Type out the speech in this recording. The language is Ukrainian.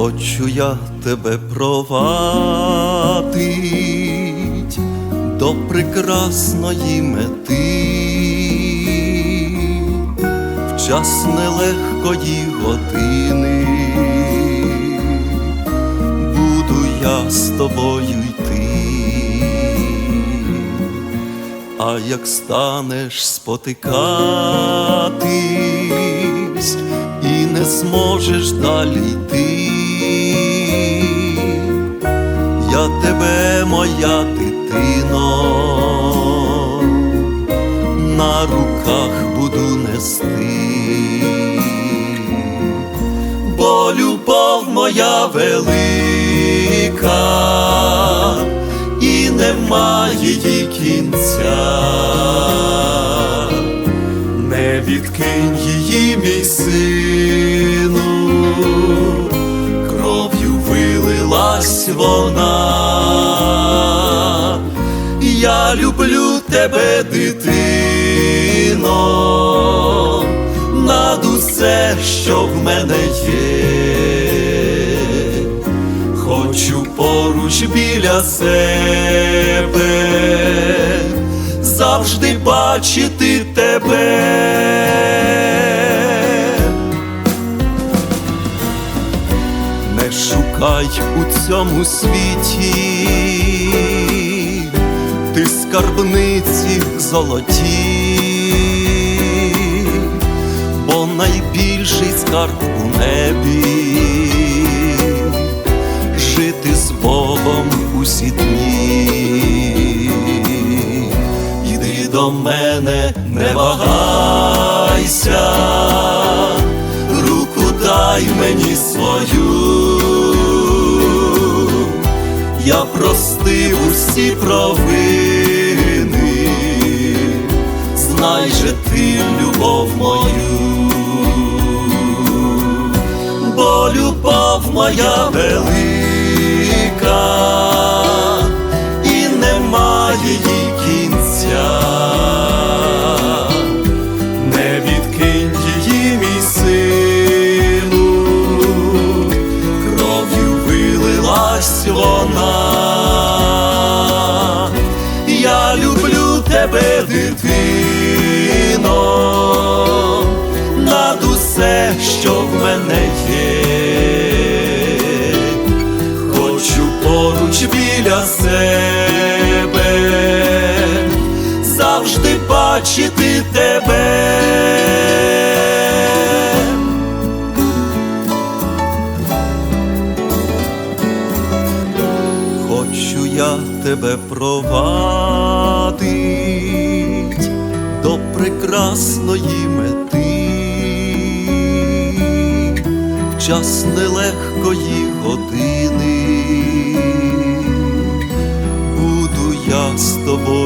Хочу я тебе провадить до прекрасної мети, в час нелегкої години буду я з тобою йти, а як станеш спотикатись і не зможеш далі йти, моя дитино, на руках буду нести, бо любов моя велика, і немає її кінця. Не відкинь її, мій сину, кров'ю вилилась вона. Люблю тебе, дитино, над усе, що в мене є. Хочу поруч біля себе завжди бачити тебе. Не шукай у цьому світі, ти скарбниці золоті, бо найбільший скарб у небі жити з Богом усі дні. Іди до мене, не вагайся, руку дай мені свою, я простив усі провини, знай же ти любов мою. Бо любов моя велика, усе, що в мене є, хочу поруч біля себе, завжди бачити тебе. Хочу я тебе провадить до прекрасної мети, час нелегкої години буду я з тобою.